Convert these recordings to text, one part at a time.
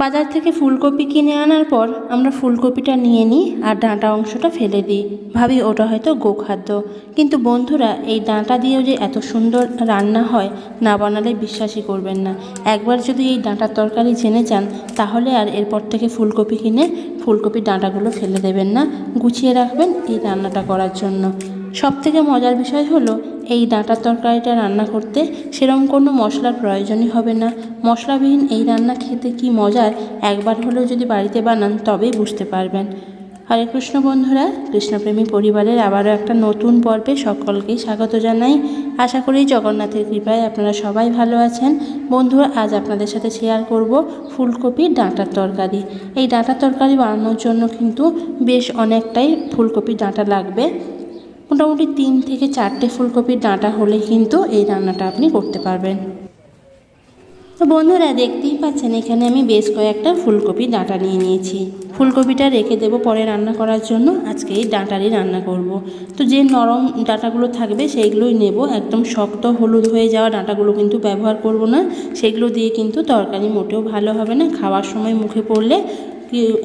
বাজার থেকে ফুলকপি কিনে আনার পর আমরা ফুলকপিটা নিয়ে নিই আর ডাঁটা অংশটা ফেলে দিই। ভাবি ওটা হয়তো গোখাদ্য। কিন্তু বন্ধুরা, এই ডাঁটা দিয়েও যে এত সুন্দর রান্না হয়, না বানালে বিশ্বাসই করবেন না। একবার যদি এই ডাঁটার তরকারি জেনে যান, তাহলে আর এরপর থেকে ফুলকপি কিনে ফুলকপির ডাঁটাগুলো ফেলে দেবেন না। গুছিয়ে রাখবেন এই রান্নাটা করার জন্য। সব থেকে মজার বিষয় হলো, এই ডাঁটার তরকারিটা রান্না করতে সেরকম কোনো মশলার প্রয়োজনই হবে না। মশলাবিহীন এই রান্না খেতে কি মজার? একবার হলেও যদি বাড়িতে বানান, তবেই বুঝতে পারবেন। হরে কৃষ্ণ বন্ধুরা, কৃষ্ণপ্রেমী পরিবারের আবারও একটা নতুন পর্বে সকলকেই স্বাগত জানাই। আশা করি জগন্নাথের কৃপায় আপনারা সবাই ভালো আছেন। বন্ধুরা, আজ আপনাদের সাথে শেয়ার করব ফুলকপির ডাঁটার তরকারি। এই ডাঁটার তরকারি বানানোর জন্য কিন্তু বেশ অনেকটাই ফুলকপির ডাঁটা লাগবে। মোটামুটি তিন থেকে চারটে ফুলকপির ডাঁটা হলে কিন্তু এই রান্নাটা আপনি করতে পারবেন। তো বন্ধুরা, দেখতেই পাচ্ছেন, এখানে আমি বেশ কয়েকটা ফুলকপি ডাঁটা নিয়ে নিয়েছি। ফুলকপিটা রেখে দেবো পরে রান্না করার জন্য। আজকে এই ডাঁটারই রান্না করব। তো যে নরম ডাঁটাগুলো থাকবে, সেইগুলোই নেব। একদম শক্ত হলুদ হয়ে যাওয়া ডাঁটাগুলো কিন্তু ব্যবহার করব না। সেগুলো দিয়ে কিন্তু তরকারি মোটেও ভালো হবে না। খাওয়ার সময় মুখে পড়লে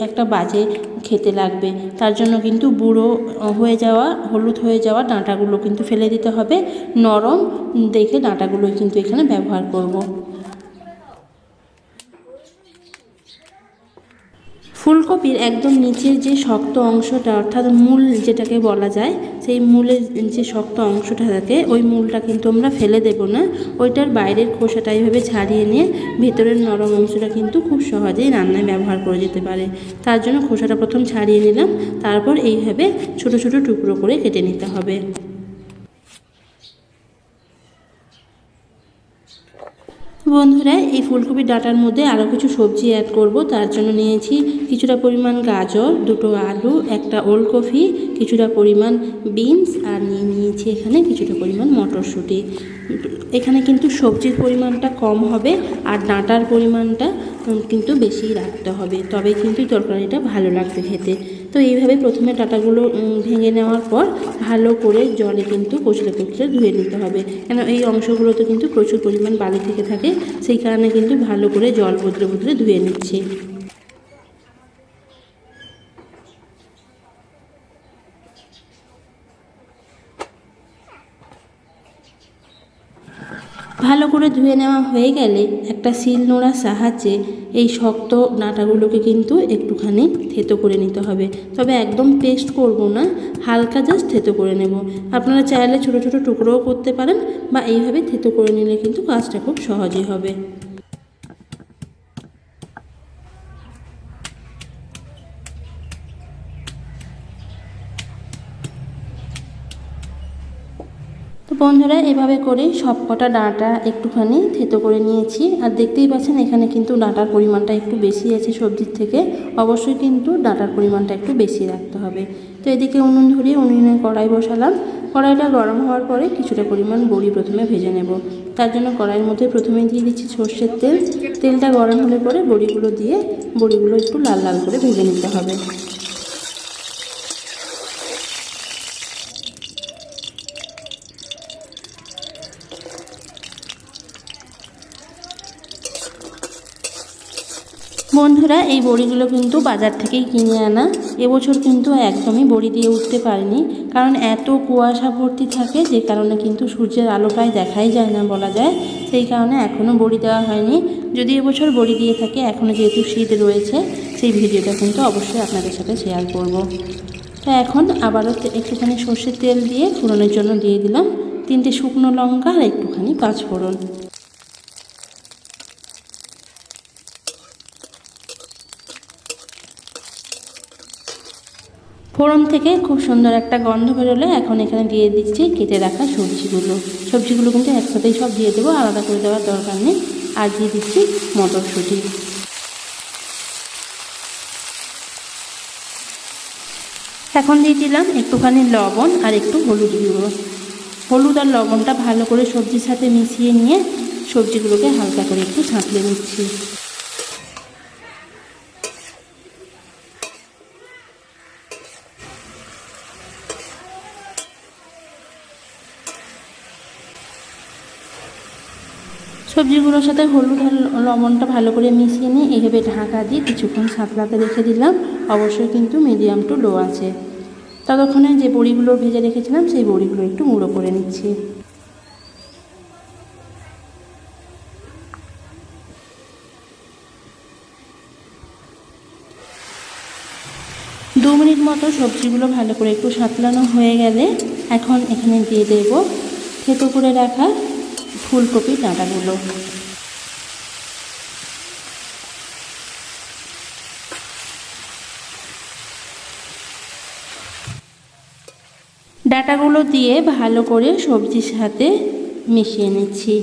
একটা বাজে খেতে লাগবে তার জন্য কিন্তু বুড়ো হয়ে যাওয়া, হলুদ হয়ে যাওয়া ডাঁটাগুলো কিন্তু ফেলে দিতে হবে নরম দেখে ডাঁটাগুলোই কিন্তু এখানে ব্যবহার করব। ফুলকপির একদম নিচের যে শক্ত অংশটা, অর্থাৎ মূল যেটাকে বলা যায়, সেই মূলের যে শক্ত অংশটা থাকে, ওই মূলটা কিন্তু আমরা ফেলে দেব না। ওইটার বাইরের খোসাটা এইভাবে ছাড়িয়ে নিয়ে ভেতরের নরম অংশটা কিন্তু খুব সহজেই রান্নায় ব্যবহার করে যেতে পারে। তার জন্য খোসাটা প্রথম ছাড়িয়ে নিলাম, তারপর এইভাবে ছোট ছোট টুকরো করে কেটে নিতে হবে। বন্ধুরা, এই ফুলকপির ডাঁটার মধ্যে আরও কিছু সবজি অ্যাড করব। তার জন্য নিয়েছি কিছুটা পরিমাণ গাজর, দুটো আলু, একটা ওলকপি, কিছুটা পরিমাণ বিনস, আর নিয়ে নিয়েছি এখানে কিছুটা পরিমাণ মটরশুঁটি। এখানে কিন্তু সবজির পরিমাণটা কম হবে, আর ডাঁটার পরিমাণটা কিন্তু বেশি রাখতে হবে। তবে কিন্তু তরকারিটা ভালো লাগবে খেতে। তো এইভাবে প্রথমে ডাটাগুলো ভেঙে নেওয়ার পর ভালো করে জলে কিন্তু কচলে কচলে ধুয়ে নিতে হবে। কেন এই অংশগুলোতে কিন্তু প্রচুর পরিমাণ বালি থেকে থাকে, সেই কারণে কিন্তু ভালো করে জল বদলে বদলে ধুয়ে নিচ্ছি ভালো করে ধুয়ে নেওয়া হয়ে গেলে একটা শিল নোড়ার সাহায্যে এই শক্ত ডাঁটাগুলোকে কিন্তু একটুখানি থেতো করে নিতে হবে। তবে একদম পেস্ট করব না, হালকা জাস্ট থেতো করে নেব। আপনারা চাইলে ছোট ছোট টুকরোও করতে পারেন বা এইভাবে থেতো করে নিলে কিন্তু কাজটা খুব সহজই হবে। বন্ধুরা, এভাবে করেই সব কটা ডাঁটা একটুখানি থেতো করে নিয়েছি। আর দেখতেই পাচ্ছেন, এখানে কিন্তু ডাঁটার পরিমাণটা একটু বেশি আছে সবজির থেকে। অবশ্যই কিন্তু ডাঁটার পরিমাণটা একটু বেশি রাখতে হবে। তো এদিকে উনুন ধরিয়ে উনুনে কড়াই বসালাম। কড়াইটা গরম হওয়ার পরে কিছুটা পরিমাণ বড়ি প্রথমে ভেজে নেব। তার জন্য কড়াইয়ের মধ্যে প্রথমে দিয়ে দিচ্ছি সর্ষের তেল। তেলটা গরম হলে পরে বড়িগুলো দিয়ে বড়িগুলো একটু লাল লাল করে ভেজে নিতে হবে। বন্ধুরা, এই বড়িগুলো কিন্তু বাজার থেকেই কিনে আনা। এবছর কিন্তু একদমই বড়ি দিয়ে উঠতে পারিনি। কারণ এত কুয়াশা ভর্তি থাকে, যে কারণে কিন্তু সূর্যের আলো প্রায় দেখাই যায় না বলা যায়। সেই কারণে এখনও বড়ি দেওয়া হয়নি। যদি এবছর বড়ি দিয়ে থাকে, এখনও যেহেতু শীত রয়েছে, সেই ভিডিওটা কিন্তু অবশ্যই আপনাদের সাথে শেয়ার করব। তো এখন আবারও একটুখানি সর্ষের তেল দিয়ে ফোড়নের জন্য দিয়ে দিলাম। তিনটে শুকনো লঙ্কা আর একটুখানি পাঁচ ফোড়ন থেকে খুব সুন্দর একটা গন্ধ বেরোলে এখন এখানে দিয়ে দিচ্ছি কেটে রাখা সবজিগুলো। সবজিগুলো কিন্তু একসাথেই সব দিয়ে দেবো, আলাদা করে দেওয়ার দরকার নেই। আর দিয়ে দিচ্ছি মটরশুঁটি। এখন দিয়ে দিলাম একটুখানি লবণ আর একটু হলুদ গুঁড়ো। হলুদ আর লবণটা ভালো করে সবজির সাথে মিশিয়ে নিয়ে সবজিগুলোকে হালকা করে একটু ছাঁকলে নিচ্ছি। সবজিগুলোর সাথে হলুদ আর লবণটা ভালো করে মিশিয়ে নিয়ে এভাবে ঢাকা দিয়ে কিছুক্ষণ সাতলাতে রেখে দিলাম। অবশ্যই কিন্তু মিডিয়াম টু লো আছে। ততক্ষণে যে বড়িগুলো ভেজে রেখেছিলাম, সেই বড়িগুলো একটু গুঁড়ো করে নিচ্ছি। দু মিনিট মতো সবজিগুলো ভালো করে একটু সাতলানো হয়ে গেলে এখন এখানে দিয়ে দেব। থেতো করে রাখা ফুলকপি, ডাঁটাগুলো। ডাটাগুলো দিয়ে ভালো করে সবজির সাথে মিশিয়ে নিচ্ছি।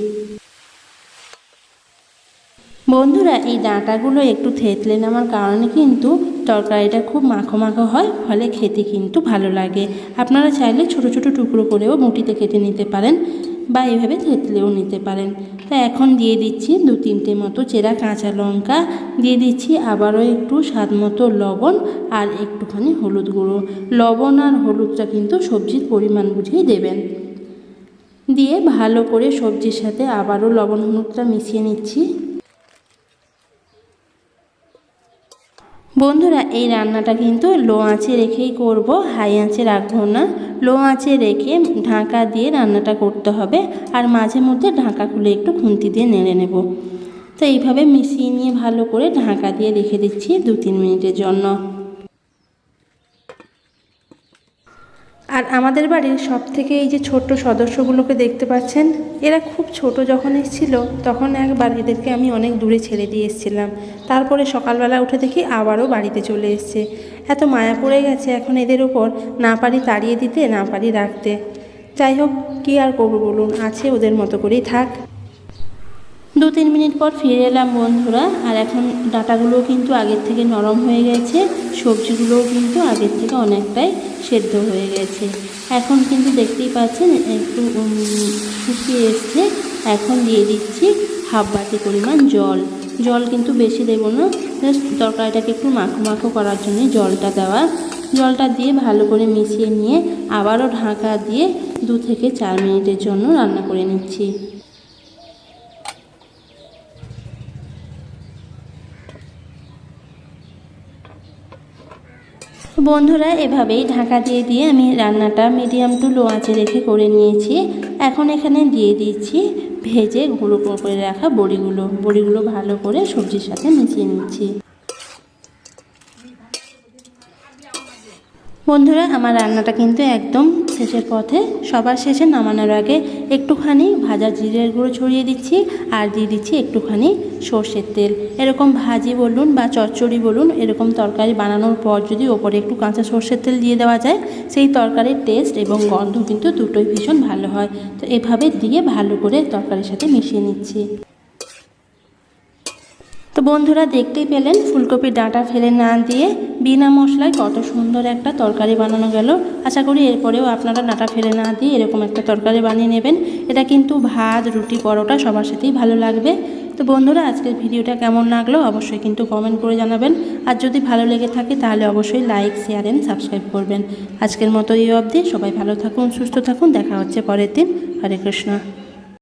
বন্ধুরা, এই ডাঁটাগুলো একটু থেতলে নেওয়ার কারণে কিন্তু তরকারিটা খুব মাখো মাখো হয়, ফলে খেতে কিন্তু ভালো লাগে। আপনারা চাইলে ছোট ছোট টুকরো করেও মুটিতে কেটে নিতে পারেন। বা এভাবে থেতলেও নিতে পারেন। তো এখন দিয়ে দিচ্ছি দু তিনটে মতো চেরা কাঁচা লঙ্কা। দিয়ে দিচ্ছি আবারও একটু স্বাদ মতো লবণ আর একটুখানি হলুদ গুঁড়ো। লবণ আর হলুদটা কিন্তু সবজির পরিমাণ বুঝিয়ে দেবেন। দিয়ে ভালো করে সবজির সাথে আবারও লবণ হলুদটা মিশিয়ে নিচ্ছি। বন্ধুরা, এই রান্নাটা কিন্তু লো আঁচে রেখেই করব, হাই আঁচে রাখব না। লো আঁচে রেখে ঢাকা দিয়ে রান্নাটা করতে হবে আর মাঝে মধ্যে ঢাকা খুলে একটু খুন্তি দিয়ে নেড়ে নেব। তো এইভাবে মিশিয়ে নিয়ে ভালো করে ঢাকা দিয়ে রেখে দিচ্ছি দু তিন মিনিটের জন্য। আর আমাদের বাড়ির সব থেকে এই যে ছোট্ট সদস্যগুলোকে দেখতে পাচ্ছেন, এরা খুব ছোট যখন এসেছিল, তখন একবার এদেরকে আমি অনেক দূরে ছেড়ে দিয়ে এসেছিলাম। তারপরে সকালবেলা উঠে দেখি আবারও বাড়িতে চলে এসছে। এত মায়া পড়ে গেছে এখন এদের ওপর না পারি তাড়িয়ে দিতে, না পারি রাখতে। যাই হোক, কী আর করব বলুন, আছে ওদের মতো করেই থাক। দু তিন মিনিট পর ফিরে এলাম বন্ধুরা, আর এখন ডাটাগুলো কিন্তু আগের থেকে নরম হয়ে গেছে, সবজিগুলোও কিন্তু আগের থেকে অনেকটাই সেদ্ধ হয়ে গেছে। এখন কিন্তু দেখতেই পাচ্ছেন একটু শুকিয়ে এসছে, এখন দিয়ে দিচ্ছি হাফ বাটি পরিমাণ জল। জল কিন্তু বেশি দেবো না, জাস্ট তরকারিটাকে একটু মাখো মাখো করার জন্য জলটা দেওয়া। জলটা দিয়ে ভালো করে মিশিয়ে নিয়ে আবারও ঢাকা দিয়ে দু থেকে চার মিনিটের জন্য রান্না করে নিচ্ছি। বন্ধুরা, এভাবেই ঢাকা দিয়ে দিয়ে আমি রান্নাটা মিডিয়াম টু লো আঁচে রেখে করে নিয়েছি। এখন এখানে দিয়ে দিচ্ছি ভেজে গুঁড়ো করে রাখা বড়িগুলো। বড়িগুলো ভালো করে সবজির সাথে মিশিয়ে নিচ্ছি। বন্ধুরা, আমার রান্নাটা কিন্তু একদম শেষের পথে। সবার শেষে নামানোর আগে একটুখানি ভাজা জিরের গুঁড়ো ছড়িয়ে দিচ্ছি, আর দিয়ে দিচ্ছি একটুখানি সর্ষের তেল। এরকম ভাজি বলুন বা চচ্চড়ি বলুন, এরকম তরকারি বানানোর পর যদি ওপরে একটু কাঁচা সর্ষের তেল দিয়ে দেওয়া যায়, সেই তরকারির টেস্ট এবং গন্ধ কিন্তু দুটোই ভীষণ ভালো হয়। তো এভাবে দিয়ে ভালো করে তরকারির সাথে মিশিয়ে নিচ্ছি। তো বন্ধুরা দেখতেই পেলেন ফুলকপির ডাঁটা ফেলে না দিয়ে বিনা মশলায় কত সুন্দর একটা তরকারি বানানো গেল। আশা করি এরপরেও আপনারা ডাঁটা ফেলে না দিয়ে এরকম একটা তরকারি বানিয়ে নেবেন। এটা কিন্তু ভাত, রুটি, পরোটা সবার সাথেই ভালো লাগবে। তো বন্ধুরা, আজকের ভিডিওটা কেমন লাগল অবশ্যই কিন্তু কমেন্ট করে জানাবেন। আর যদি ভালো লেগে থাকে তাহলে অবশ্যই লাইক শেয়ার অ্যান্ড সাবস্ক্রাইব করবেন। আজকের মতো এই অবধি সবাই ভালো থাকুন, সুস্থ থাকুন। দেখা হচ্ছে পরের দিন। হরে কৃষ্ণ।